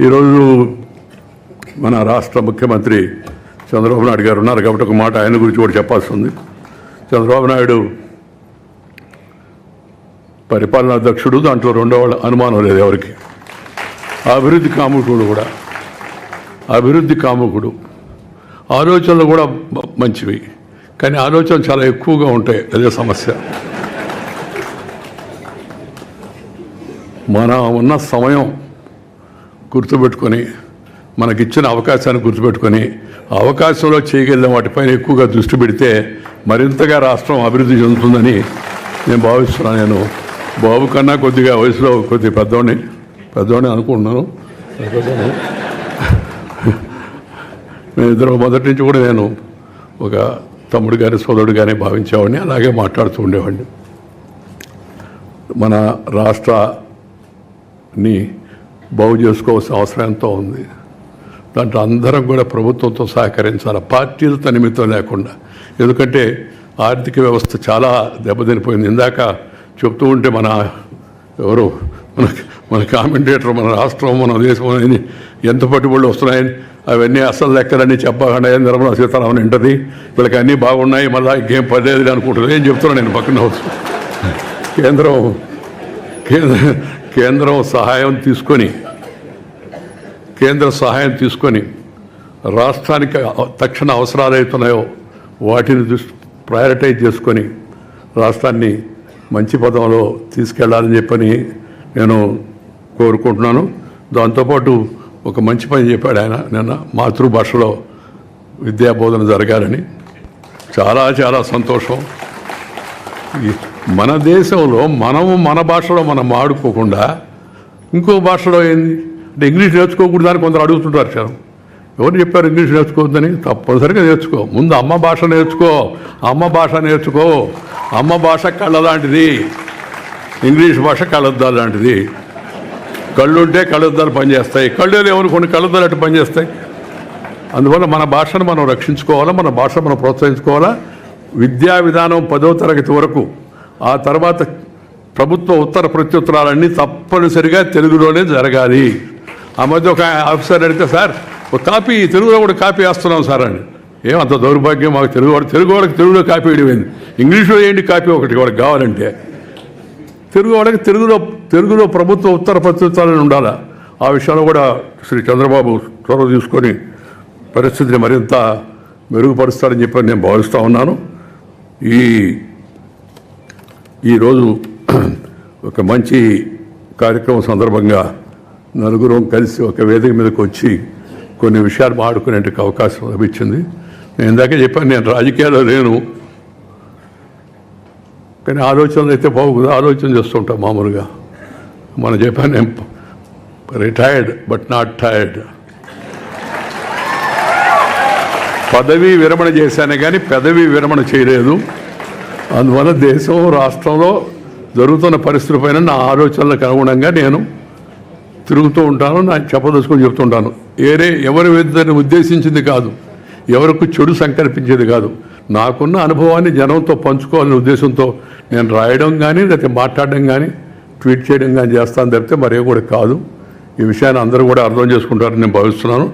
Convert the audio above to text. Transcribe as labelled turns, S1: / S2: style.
S1: ఈరోజు మన రాష్ట్ర ముఖ్యమంత్రి చంద్రబాబు నాయుడు గారు ఉన్నారు కాబట్టి ఒక మాట ఆయన గురించి కూడా చెప్పాల్సి ఉంది చంద్రబాబు నాయుడు పరిపాలనా అధ్యక్షుడు దాంట్లో రెండో వాళ్ళ అనుమానం లేదు ఎవరికి. అభివృద్ధి కాముకుడు కూడా. అభివృద్ధి కాముకుడు. ఆలోచనలు కూడా మంచివి. కానీ ఆలోచన చాలా ఎక్కువగా ఉంటాయి అదే సమస్య. మన ఉన్న సమయం గుర్తుపెట్టుకొని మనకిచ్చిన అవకాశాన్ని గుర్తుపెట్టుకొని అవకాశంలో చేయగలిగిన వాటిపైన ఎక్కువగా దృష్టి పెడితే మరింతగా రాష్ట్రం అభివృద్ధి చెందుతుందని నేను భావిస్తున్నాను. నేను బాబు కన్నా కొద్దిగా వయసులో కొద్దిగా పెద్దవాడిని పెద్దవాడిని అనుకుంటున్నాను. నేను ఇద్దరు మొదటి నుంచి కూడా నేను ఒక తమ్ముడు గారి సోదరుడు కానీ భావించేవాడిని. అలాగే మాట్లాడుతూ ఉండేవాడిని. మన రాష్ట్రాన్ని బాగు చేసుకోవాల్సిన అవసరం ఎంతో ఉంది. దాంట్లో అందరం కూడా ప్రభుత్వంతో సహకరించాలి. పార్టీలతో నిమిత్తం లేకుండా. ఎందుకంటే ఆర్థిక వ్యవస్థ చాలా దెబ్బతినిపోయింది. ఇందాక చెప్తూ ఉంటే మన ఎవరు? మన మన కామెంటేటర్ మన రాష్ట్రం మన దేశం అని ఎంత పట్టుబడులు వస్తున్నాయని అవన్నీ అసలు లెక్కలన్నీ చెప్పకుండా నిర్మలా సీతారామన్ ఉంటుంది వీళ్ళకి అన్నీ బాగున్నాయి. మళ్ళీ ఇంకేం పర్లేదు అనుకుంటుంది ఏం చెప్తున్నా నేను పక్కన కేంద్రం కేంద్ర కేంద్రం సహాయం తీసుకొని కేంద్ర సహాయం తీసుకొని రాష్ట్రానికి తక్షణ అవసరాలు అవుతున్నాయో వాటిని దృష్టి ప్రయారిటైజ్ చేసుకొని రాష్ట్రాన్ని మంచి పదంలో తీసుకెళ్ళాలని చెప్పని నేను కోరుకుంటున్నాను. దాంతోపాటు ఒక మంచి పని చెప్పాడు ఆయన నిన్న. మాతృభాషలో విద్యా బోధన జరగాలని. చాలా చాలా సంతోషం. మన దేశంలో మనము మన భాషలో మనం ఆడుకోకుండా ఇంకో భాషలో ఏంది? అంటే ఇంగ్లీష్ నేర్చుకోకూడదని కొందరు అడుగుతుంటారు సార్ ఎవరు చెప్పారు ఇంగ్లీష్ నేర్చుకోవద్దని? తప్పనిసరిగా నేర్చుకో. ముందు అమ్మ భాష నేర్చుకో. అమ్మ భాష నేర్చుకో. అమ్మ భాష కళ్ళ లాంటిది. ఇంగ్లీష్ భాష కళ్ళద్దాలు లాంటిది. కళ్ళుంటే కళ్ళద్దాలు పనిచేస్తాయి. కళ్ళు లేవని కొన్ని కళ్ళద్దాలు అటు పనిచేస్తాయి? అందువల్ల మన భాషను మనం రక్షించుకోవాలా? మన భాష మనం ప్రోత్సహించుకోవాలా? విద్యా విధానం పదో తరగతి వరకు. ఆ తర్వాత ప్రభుత్వ ఉత్తర ప్రత్యుత్తరాలన్నీ తప్పనిసరిగా తెలుగులోనే జరగాలి. ఆ మధ్య ఒక ఆఫీసర్ అడిగితే సార్ ఒక కాపీ తెలుగులో కూడా కాపీ వేస్తున్నాం సార్ అని. ఏమంత దౌర్భాగ్యం? మాకు తెలుగు వాడు తెలుగు వాళ్ళకి తెలుగులో కాపీ వేయడం ఇంగ్లీష్లో ఏంటి కాపీ ఒకటి వాళ్ళకి కావాలంటే? తెలుగు వాళ్ళకి తెలుగులో తెలుగులో ప్రభుత్వ ఉత్తర ప్రత్యుత్తరాలను ఉండాలా? ఆ విషయంలో కూడా శ్రీ చంద్రబాబు చొరవ తీసుకొని పరిస్థితిని మరింత మెరుగుపరుస్తాడని చెప్పి నేను భావిస్తూ ఉన్నాను. ఈ ఈరోజు ఒక మంచి కార్యక్రమం సందర్భంగా నలుగురం కలిసి ఒక వేదిక మీదకి వచ్చి కొన్ని విషయాలు మాట్లాడుకునే అవకాశం లభించింది. నేను ఇందాకే చెప్పాను నేను రాజకీయాల్లో లేను. కానీ ఆలోచనలు అయితే బాగుంది. ఆలోచన చేస్తుంటాం మామూలుగా. మనం చెప్పాను నేను రిటైర్డ్ బట్ నాట్ టైర్డ్ పదవి విరమణ చేశాను కానీ పెదవి విరమణ చేయలేదు. అందువల్ల దేశం రాష్ట్రంలో జరుగుతున్న పరిస్థితుల పైన నా ఆలోచనలకు అనుగుణంగా నేను తిరుగుతూ ఉంటాను నా చెప్పదలుచుకొని చెప్తుంటాను ఏరే ఎవరి విద్యను ఉద్దేశించింది కాదు ఎవరికి చెడు సంకల్పించేది కాదు. నాకున్న అనుభవాన్ని జనంతో పంచుకోవాలనే ఉద్దేశంతో నేను రాయడం కానీ లేకపోతే మాట్లాడడం కానీ ట్వీట్ చేయడం కానీ చేస్తాను తప్పితే మరే కూడా కాదు. ఈ విషయాన్ని అందరూ కూడా అర్థం చేసుకుంటారని నేను భావిస్తున్నాను.